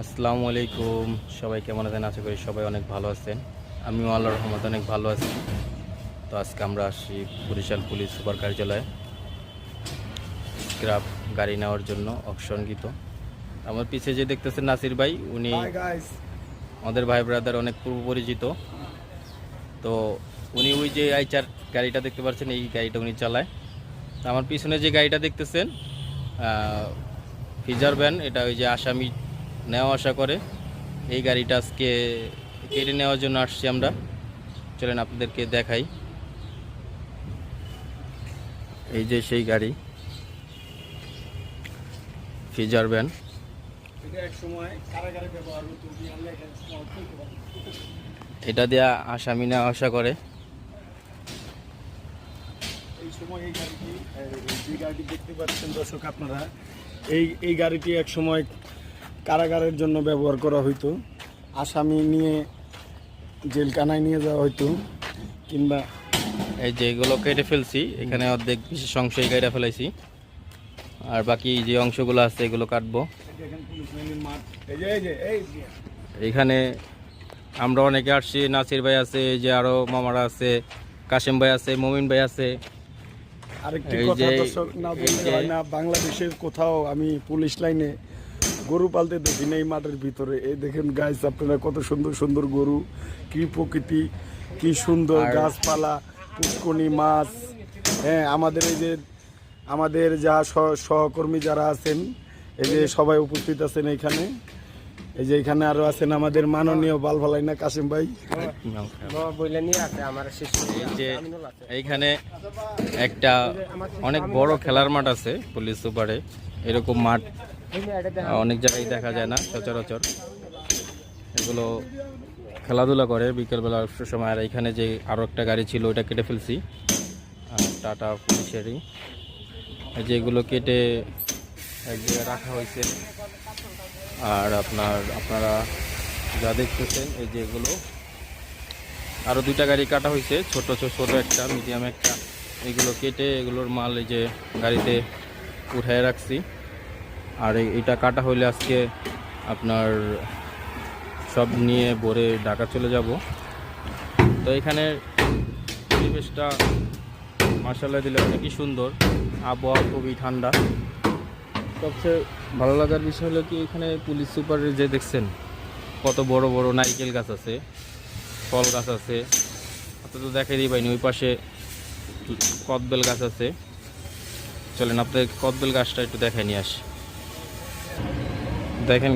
আসসালামু আলাইকুম। সবাই কেমন আছেন? আশা করি সবাই অনেক ভালো আছেন। আমিও আল্লাহর রহমত অনেক ভালো আছি। তো আজকে আমরা আসি বরিশাল পুলিশ সুপার কার্যালয়ে। স্ক্রাপ গাড়ি নেওয়ার জন্য অপশন গীত আমার পিছিয়ে যে দেখতেছেন নাসির ভাই উনি আমাদের ভাই ব্রাদার অনেক পূর্ব পরিচিত। তো উনি ওই যে আই চার গাড়িটা দেখতে পাচ্ছেন এই গাড়িটা উনি চালায়। তো আমার পিছনে যে গাড়িটা দেখতেছেন ফিজার ভ্যান এটা ওই যে আসামি নেওয়া আসা করে। এই গাড়িটা আজকে কেটে নেওয়ার জন্য আসছি আমরা। চলেন আপনাদেরকে দেখাই। এই যে সেই গাড়ি। Freezer van. এটা দেয়া আসামি নেওয়া আসা করে। এই এই গাড়িটি এক সময় কারাগারের জন্য ব্যবহার করা হইতো। আসামি নিয়ে জেলখানায় নিয়ে যাওয়া হইতো কিংবা এই যে এগুলো কেটে ফেলছি এখানে অর্ধেক বিশেষ অংশ গাড়িটা ফেলাইছি। আর বাকি যে অংশগুলো আছে এগুলো কাটবো। এখানে আমরা অনেকে আসছি নাসির ভাই আছে এই যে আরও মামারা আছে কাশেম ভাই আছে মমিন ভাই আছে। আরেকটি কথা দর্শক হয় না বাংলাদেশের কোথাও আমি পুলিশ লাইনে গরু পালতে দেখি না এই মাঠের ভিতরে। এই দেখেন গাছ আপনারা কত সুন্দর সুন্দর গরু। কি প্রকৃতি কি সুন্দর গাছপালা পুষ্কনি মাছ। হ্যাঁ আমাদের এই যে আমাদের যা সহ- সহকর্মী যারা আছেন এই যে সবাই উপস্থিত আছেন এখানে। এই যে এখানে আরও আছেন আমাদের মাননীয় বালভালাইনা কাসিম ভাই। বইলে নিয়ে শিশু এইখানে একটা অনেক বড় খেলার মাঠ আছে পুলিশ সুপারে। এরকম মাঠ অনেক জায়গায় দেখা যায় না, সচরাচর। এগুলো খেলাধুলা করে বিকেলবেলা সময়। আর এখানে যে আরও একটা গাড়ি ছিল, ওটা কেটে ফেলছি। টাটা পুলিশেরই। এই যে কেটে এক জায়গায় রাখা হয়েছে। আর আপনার, আপনারা যা দেখতেছেন, এই যে এগুলো। আরও দুইটা গাড়ি কাটা হয়েছে, ছোট ছোট একটা, মিডিয়াম একটা। এগুলো কেটে এগুলোর মাল এই যে গাড়িতে উঠায় রাখছি। আর এটা কাটা হইলে আজকে আপনার সব নিয়ে ভরে ঢাকা চলে যাব। তো এখানে পরিবেশটা মার্শাল্লাহ দিলে অনেকই সুন্দর। আবহাওয়া খুবই ঠান্ডা। সবচেয়ে ভালো লাগার বিষয় হলো কি এখানে পুলিশ সুপারের যে দেখছেন, কত বড় বড় নারকেল গাছ আছে, ফল গাছ আছে। অত তো দেখাই পাইনি, ওই পাশে কদবেল গাছ আছে। চলেন, আপনাদের কদবেল গাছটা একটু দেখাই নিয়ে আসি। দেখেন